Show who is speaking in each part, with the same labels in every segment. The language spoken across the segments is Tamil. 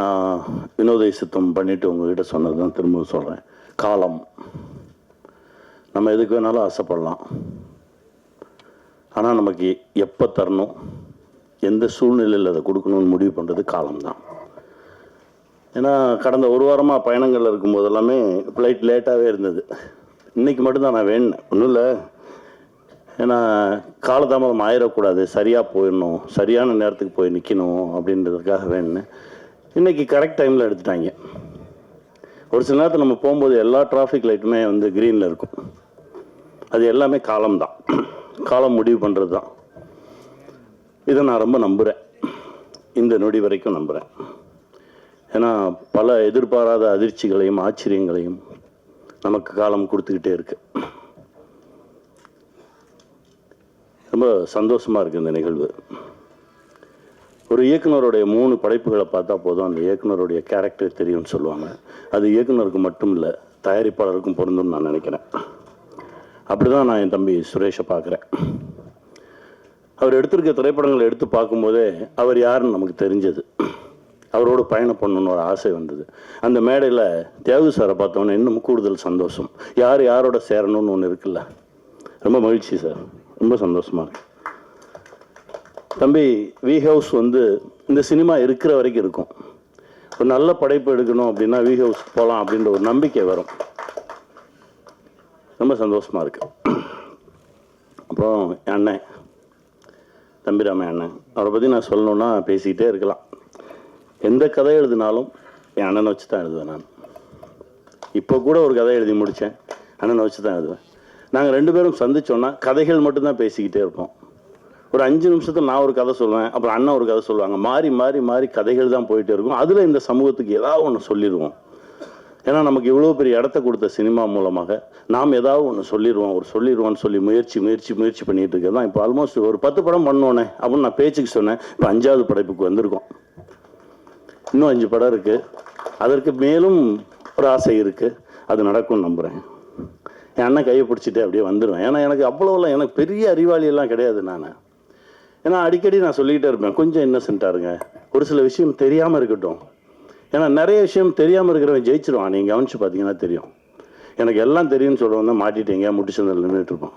Speaker 1: நான் வினோதை சித்தம் பண்ணிட்டு உங்ககிட்ட சொன்னது தான் திரும்ப சொல்கிறேன் காலம். நம்ம எதுக்கு வேணாலும் ஆசைப்படலாம். ஆனால் நமக்கு எப்போ தரணும்? எந்த சூழ்நிலையில் அதை கொடுக்கணும்னு முடிவு பண்ணுறது காலம்தான். ஏன்னா கடந்த ஒரு வாரமாக பயணங்களில் இருக்கும்போது எல்லாமே ஃப்ளைட் லேட்டாகவே இருந்தது. இன்றைக்கி மட்டும்தான் நான் வேணுனேன் ஒன்றும் இல்லை. ஏன்னா காலதாமதம் ஆயிடக்கூடாது சரியாக போயிடணும். சரியான நேரத்துக்கு போய் நிற்கணும் அப்படின்றதுக்காக வேணுனேன் இன்றைக்கி கரெக்ட் டைமில் எடுத்துட்டாங்க. ஒரு சில நேரத்தில் நம்ம போகும்போது எல்லா டிராஃபிக் லைட்டுமே வந்து க்ரீனில் இருக்கும். அது எல்லாமே காலம் தான். காலம் முடிவு பண்ணுறது தான். இதை நான் ரொம்ப நம்புகிறேன் இந்த நொடி வரைக்கும் நம்புகிறேன் ஏன்னா பல எதிர்பாராத அதிர்ச்சிகளையும் ஆச்சரியங்களையும் நமக்கு காலம் கொடுத்துக்கிட்டே இருக்கு. ரொம்ப சந்தோஷமாக இருக்குது இந்த நிகழ்வு. ஒரு இயக்குனருடைய மூணு படைப்புகளை பார்த்தா போதும் அந்த இயக்குனருடைய கேரக்டர் தெரியும்னு சொல்லுவாங்க. அது இயக்குனருக்கு மட்டும் இல்லை தயாரிப்பாளருக்கும் பொருந்தும்னு நான் நினைக்கிறேன். அப்படிதான் நான் என் தம்பி சுரேஷை பார்க்குறேன். அவர் எடுத்திருக்க திரைப்படங்களை எடுத்து பார்க்கும்போதே அவர் யாருன்னு நமக்கு தெரிஞ்சது. அவரோடு பயணம் பண்ணணும்னு ஒரு ஆசை வந்தது. அந்த மேடையில் தியாகு சாரை பார்த்தோன்னே இன்னும் கூடுதல் சந்தோஷம். யார் யாரோட சேரணும்னு ஒன்று இருக்குல்ல? ரொம்ப மகிழ்ச்சி சார். ரொம்ப சந்தோஷமாக இருக்குது தம்பி வி ஹவுஸ் வந்து இந்த சினிமா இருக்கிற வரைக்கும் இருக்கும். ஒரு நல்ல படைப்பு எடுக்கணும் அப்படின்னா வி ஹவுஸ் போகலாம் அப்படின்ற ஒரு நம்பிக்கை வரும். ரொம்ப சந்தோஷமாக இருக்கு. அப்புறம் என் அண்ணன் தம்பிராம அண்ணன் அவரை பற்றி நான் சொல்லணுன்னா பேசிக்கிட்டே இருக்கலாம். எந்த கதை எழுதினாலும் என் அண்ணனை வச்சு தான் எழுதுவேன் நான். இப்போ கூட ஒரு கதை எழுதி முடித்தேன் அண்ணனை வச்சு தான் எழுதுவேன். நாங்கள் ரெண்டு பேரும் சந்திச்சோன்னா கதைகள் மட்டும்தான் பேசிக்கிட்டே இருப்போம். ஒரு அஞ்சு நிமிஷத்தில் நான் ஒரு கதை சொல்லுவேன் அப்புறம் அண்ணா ஒரு கதை சொல்லுவாங்க. மாறி மாறி மாறி கதைகள் தான் போயிட்டே இருக்கும். அதில் இந்த சமூகத்துக்கு ஏதாவது ஒன்று சொல்லிடுவோம். ஏன்னா நமக்கு இவ்வளோ பெரிய இடத்த கொடுத்த சினிமா மூலமாக நாம் ஏதாவது ஒன்று சொல்லிடுவோம். ஒரு சொல்லிடுவோம்னு சொல்லி முயற்சி முயற்சி முயற்சி பண்ணிட்டு இருக்கிறது தான் இப்போ ஆல்மோஸ்ட் ஒரு பத்து படம் பண்ணோன்னே அப்படின்னு நான் பேச்சுக்கு சொன்னேன். இப்போ அஞ்சாவது படைப்புக்கு வந்திருக்கோம். இன்னும் அஞ்சு படம் இருக்குது அதற்கு மேலும் ஒரு ஆசை இருக்குது அது நடக்கும்னு நம்புகிறேன் என் அண்ணன் கையை பிடிச்சிட்டு அப்படியே வந்துடுவேன். ஏன்னா எனக்கு அவ்வளோலாம் எனக்கு பெரிய அறிவாளியெல்லாம் கிடையாது நான். ஏன்னா அடிக்கடி நான் சொல்லிக்கிட்டே இருப்பேன் கொஞ்சம் இன்னசென்ட்டாக இருங்க. ஒரு சில விஷயம் தெரியாமல் இருக்கட்டும். ஏன்னா நிறைய விஷயம் தெரியாமல் இருக்கிறவன் ஜெயிச்சிருவான். நீங்கள் கவனிச்சு பார்த்தீங்கன்னா தெரியும். எனக்கு எல்லாம் தெரியும்னு சொல்கிறவன் தான் மாட்டிட்டீங்க முட்டிச்சந்தில் நின்றுட்டு இருப்பான்.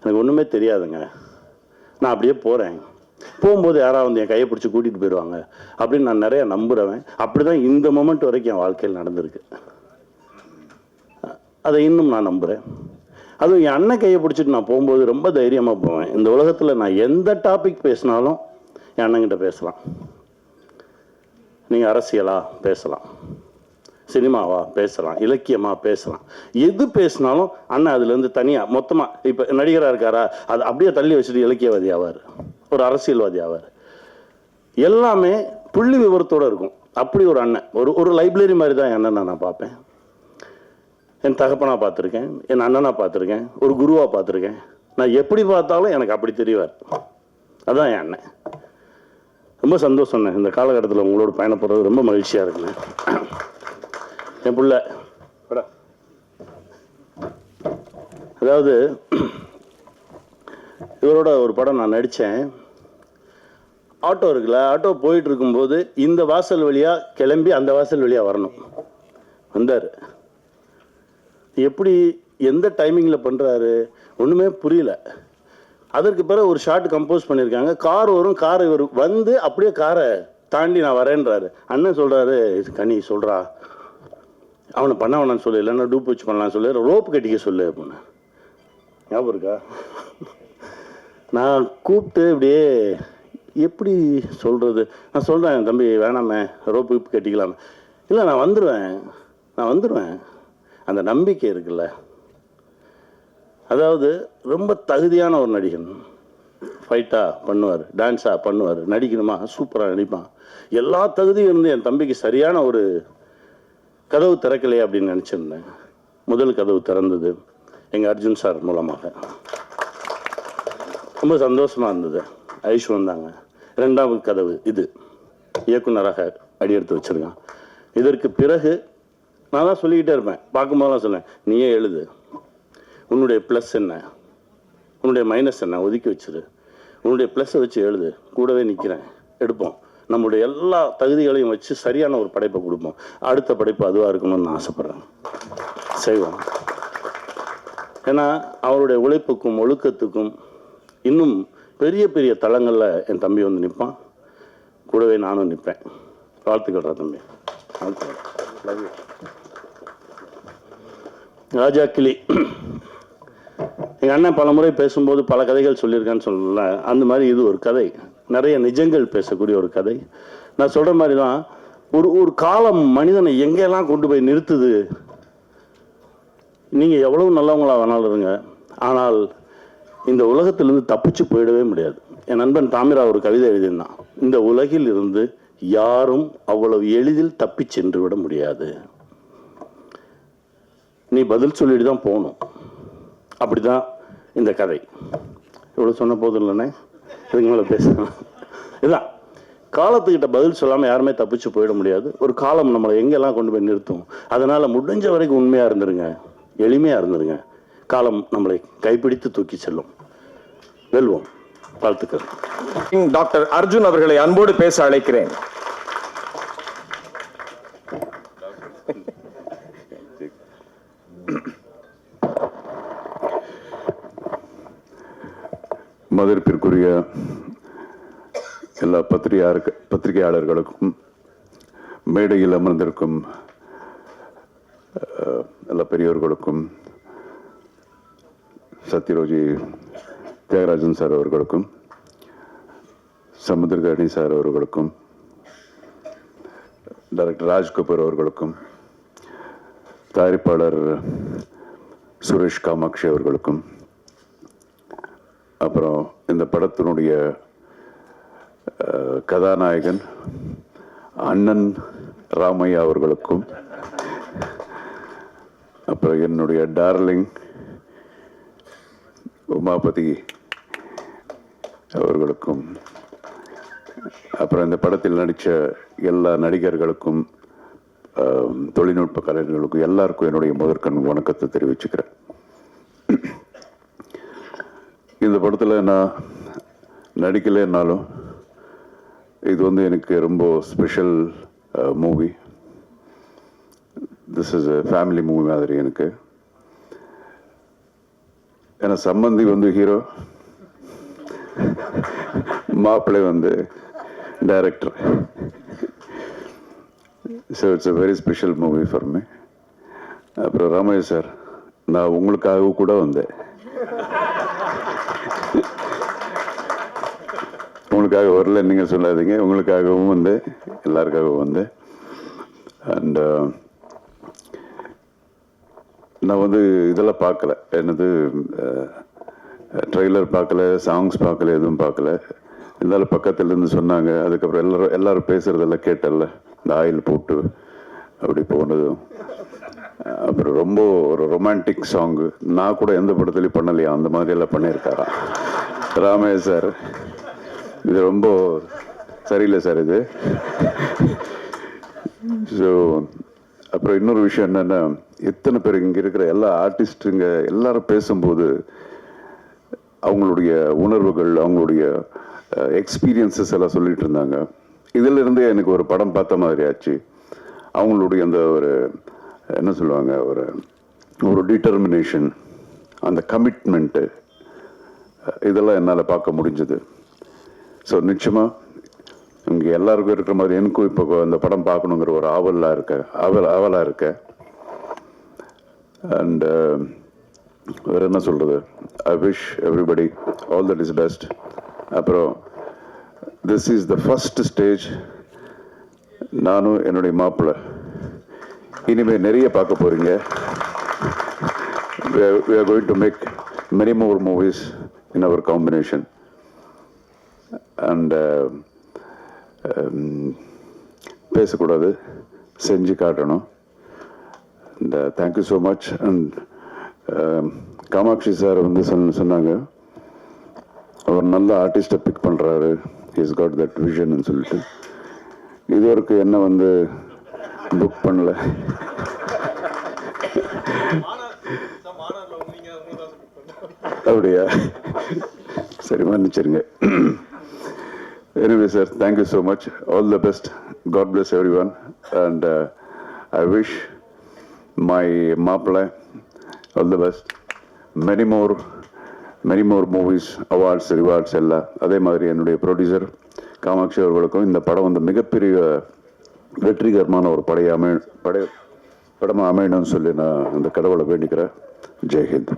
Speaker 1: எனக்கு ஒன்றுமே தெரியாதுங்க. நான் அப்படியே போகிறேன் போகும்போது யாராவது வந்து என் கையை பிடிச்சி கூட்டிகிட்டு போயிடுவாங்க. அப்படின்னு நான் நிறைய நம்புகிறவன் அப்படி தான் இந்த மொமெண்ட் வரைக்கும் என் வாழ்க்கையில் நடந்திருக்கு. அதை இன்னும் நான் நம்புகிறேன் அதுவும் என் அண்ணன் கையை பிடிச்சிட்டு நான் போகும்போது ரொம்ப தைரியமாக போவேன். இந்த உலகத்தில் நான் எந்த டாபிக் பேசினாலும் என் அண்ணங்கிட்ட பேசலாம். நீங்கள் அரசியலாக பேசலாம். சினிமாவா பேசலாம். இலக்கியமாக பேசலாம். எது பேசினாலும் அண்ணன் அதுலேருந்து தனியாக மொத்தமாக இப்போ நடிகராக இருக்காரா அது அப்படியே தள்ளி வச்சுட்டு இலக்கியவாதி ஆவார். ஒரு அரசியல்வாதி ஆவார். எல்லாமே புள்ளி விவரத்தோட இருக்கும். அப்படி ஒரு அண்ணன். ஒரு ஒரு லைப்ரரி மாதிரி தான் என் அண்ணனை நான் பார்ப்பேன். என் தகப்பனாக பார்த்துருக்கேன் என் அண்ணனாக பார்த்துருக்கேன் ஒரு குருவாக பார்த்துருக்கேன். நான் எப்படி பார்த்தாலும் எனக்கு அப்படி தெரியவார் அதுதான் என் அண்ணன். ரொம்ப சந்தோஷம்ண்ணே இந்த காலகட்டத்தில் உங்களோட பயணப்படுறது ரொம்ப மகிழ்ச்சியாக இருக்குண்ணே. என் பிள்ள அதாவது இவரோட ஒரு படம் நான் நடித்தேன் ஆட்டோ இருக்குல்ல ஆட்டோ போயிட்டு இருக்கும்போது இந்த வாசல் வழியாக கிளம்பி அந்த வாசல் வழியாக வரணும். வந்தார். எப்படி எந்த டைமிங்கில் பண்ணுறாரு ஒன்றுமே புரியல. அதற்கு பிறகு ஒரு ஷார்ட் கம்போஸ் பண்ணியிருக்காங்க கார் வரும் கார் இவர் வந்து அப்படியே காரை தாண்டி நான் வரேன்றாரு. அண்ணன் சொல்கிறாரு இது கனி சொல்கிறா அவனை பண்ண வேணாம்னு சொல்லு இல்லைன்னா டூப் வச்சு பண்ணலாம்னு சொல்லு ரோப் கட்டிக்க சொல்லு அப்படின்னு. ஞாபகம் இருக்கா? நான் கூப்பிட்டு இப்படியே எப்படி சொல்கிறது நான் சொல்கிறேன் தம்பி வேணாமே ரோப்பு கட்டிக்கலாமே. இல்லை நான் வந்துடுவேன் நான் வந்துடுவேன் அந்த நம்பிக்கை இருக்குல்ல? அதாவது ரொம்ப தகுதியான ஒரு நடிகன். ஃபைட்டாக பண்ணுவார் டான்ஸாக பண்ணுவார் நடிக்கணுமா? சூப்பராக நடிப்பான். எல்லா தகுதியும் இருந்து என் தம்பிக்கு சரியான ஒரு கதவு திறக்கலையே அப்படின்னு நினச்சிருந்தேன். முதல் கதவு திறந்தது எங்கள் அர்ஜுன் சார் மூலமாக. ரொம்ப சந்தோஷமாக இருந்தது. ஐஷு வந்தாங்க. ரெண்டாவது கதவு இது. இயக்குனராக அடியெடுத்து வச்சிருக்கான். இதற்கு பிறகு நான் தான் சொல்லிக்கிட்டே இருப்பேன். பார்க்கும்போதெல்லாம் சொல்லுவேன் நீயே எழுது. உன்னுடைய ப்ளஸ் என்ன? உன்னுடைய மைனஸ் என்ன? ஒதுக்கி வச்சிரு. உன்னுடைய ப்ளஸ்ஸை வச்சு எழுது. கூடவே நிற்கிறேன் எடுப்போம். நம்முடைய எல்லா தகுதிகளையும் வச்சு சரியான ஒரு படைப்பை கொடுப்போம். அடுத்த படைப்பு அதுவாக இருக்கணும்னு நான் ஆசைப்பட்றேன். செய்வோம். ஏன்னா அவருடைய உழைப்புக்கும் ஒழுக்கத்துக்கும் இன்னும் பெரிய பெரிய தளங்களில் என் தம்பி வந்து நிற்பான் கூடவே நானும் நிற்பேன் வாழ்த்துக்கள்றா தம்பி. வாழ்த்துக்கள். Love you. ராஜா கிளி எங்கள் அண்ணன் பல முறை பேசும்போது பல கதைகள் சொல்லியிருக்கான்னு சொல்லல. அந்த மாதிரி இது ஒரு கதை. நிறைய நிஜங்கள் பேசக்கூடிய ஒரு கதை. நான் சொல்கிற மாதிரி தான் ஒரு ஒரு காலம் மனிதனை எங்கெல்லாம் கொண்டு போய் நிறுத்துது? நீங்கள் எவ்வளவு நல்லவங்களாக வேணாலும் இருங்க. ஆனால் இந்த உலகத்திலிருந்து தப்பிச்சு போயிடவே முடியாது. என் நண்பன் தாமிரா ஒரு கவிதை எழுதியிருந்தான். இந்த உலகில் இருந்து யாரும் அவ்வளவு எளிதில் தப்பிச் சென்று விட முடியாது. நீ பதில் சொல்லிட்டு தான் போகணும். அப்படிதான் இந்த கதை. இவ்வளோ சொன்ன போதும் இல்லைண்ணே இதுக்கு மேலே பேசணும் இதுதான் காலத்துக்கிட்ட பதில் சொல்லாமல் யாருமே தப்பிச்சு போயிட முடியாது. ஒரு காலம் நம்மளை எங்கெல்லாம் கொண்டு போய் நிறுத்தும். அதனால் முடிஞ்ச வரைக்கும் உண்மையாக இருந்துருங்க எளிமையாக இருந்துருங்க. காலம் நம்மளை கைப்பிடித்து தூக்கி செல்லும். வெல்வோம். வாழ்த்துக்கள்.
Speaker 2: டாக்டர் அர்ஜுன் அவர்களை அன்போடு பேச அழைக்கிறேன்.
Speaker 3: பத்திரிகையாளர் பத்திரிகையாளர்களுக்கும் மேடையில் அமர்ந்திருக்கும் எல்லா பெரியோர்களுக்கும் சத்யரோஜி தியாகராஜன் சார் அவர்களுக்கும் சமுத்திரகரணி சார் அவர்களுக்கும் டைரக்டர் ராஜ்கபூர் அவர்களுக்கும் தயாரிப்பாளர் சுரேஷ் காமாட்சி அவர்களுக்கும் அப்புறம் இந்த படத்தினுடைய கதாநாயகன் அண்ணன் ராமையா அவர்களுக்கும் அப்புறம் என்னுடைய டார்லிங் உமாபதி அவர்களுக்கும் அப்புறம் இந்த படத்தில் நடித்த எல்லா நடிகர்களுக்கும் தொழில்நுட்ப கலைஞர்களுக்கும் எல்லாருக்கும் என்னுடைய முதற்கண் வணக்கத்தை தெரிவிச்சுக்கிறேன். இந்த படத்தில் நான் நடிக்கலைன்னாலும் இது வந்து எனக்கு ரொம்ப special movie this is a family movie மாதிரி எனக்கு. ஏன்னா சம்பந்தி வந்து ஹீரோ மாப்பிள்ளை வந்து director so it's a very special movie for me அப்புறம் ராமையா சார் நான் உங்களுக்காக கூட வந்தேன். உங்களுக்காக வரல நீங்கள் சொல்லாதீங்க. உங்களுக்காகவும் வந்து எல்லாருக்காகவும் வந்து. அண்ட் uh, நான் வந்து இதெல்லாம் பார்க்கல. என்னது ட்ரெய்லர் பார்க்கல சாங்ஸ் பார்க்கல எதுவும் பார்க்கல. இருந்தாலும் பக்கத்துலேருந்து சொன்னாங்க. அதுக்கப்புறம் எல்லாரும் எல்லாரும் பேசுகிறதெல்லாம் கேட்டல இந்த ஆயில் போட்டு அப்படி போனதும். அப்புறம் ரொம்ப ஒரு ரொமான்டிக் சாங்கு நான் கூட எந்த படத்துலையும் பண்ணலையா? அந்த மாதிரி எல்லாம் பண்ணியிருக்காராம். ராமேஷ் சார் இது ரொம்ப சரியில்லை சார் இது. ஸோ அப்புறம் இன்னொரு விஷயம் என்னென்னா எத்தனை பேர் இங்கே இருக்கிற எல்லா ஆர்டிஸ்ட்டுங்க எல்லாரும் பேசும்போது அவங்களுடைய உணர்வுகள் அவங்களுடைய எக்ஸ்பீரியன்சஸ் எல்லாம் சொல்லிட்டு இருந்தாங்க. இதிலிருந்தே எனக்கு ஒரு படம் பார்த்த மாதிரி ஆச்சு. அவங்களுடைய அந்த ஒரு என்ன சொல்லுவாங்க ஒரு ஒரு டிட்டர்மினேஷன் அந்த கமிட்மெண்ட்டு இதெல்லாம் என்னால் பார்க்க முடிஞ்சது. ஸோ நிச்சயமாக இங்கே எல்லாருக்கும் இருக்கிற மாதிரி எனக்கும் இப்போ அந்த படம் பார்க்கணுங்கிற ஒரு ஆவலாக இருக்க ஆவல் ஆவலாக இருக்க. அண்ட் uh, வேறு என்ன சொல்கிறது I wish everybody all that is best அப்புறம் this is the first stage நானும் என்னுடைய மாப்பிள்ளை இனிமேல் நிறைய பார்க்க போகிறீங்க we are going to make many more movies in our combination. And uh, um, பேசக்கூடாது செஞ்சு காட்டணும். இந்த thank you so much and Kamatchi sir வந்து சொன்ன சொன்னாங்க அவர் நல்ல ஆர்டிஸ்ட்டை பிக் பண்ணுறாரு இஸ் காட் தட் விஷன் சொல்லிட்டு. இது வரைக்கும் என்ன வந்து புக் பண்ணல. அப்படியா? சரி மன்னிச்சிருங்க. Anyway, sir, thank you so much. All the best. God bless everyone. And uh, I wish my Mapla all the best. Many more, many more movies, awards, rewards எல்லாம் அதே மாதிரி என்னுடைய ப்ரொடியூசர் காமாட்சி அவர்களுக்கும் இந்த படம் வந்து மிகப்பெரிய வெற்றிகரமான ஒரு படைய அமை படை படமாக அமையணும்னு சொல்லி நான் அந்த கடவுளை வேண்டிக்கிறேன் ஜெய்ஹிந்த்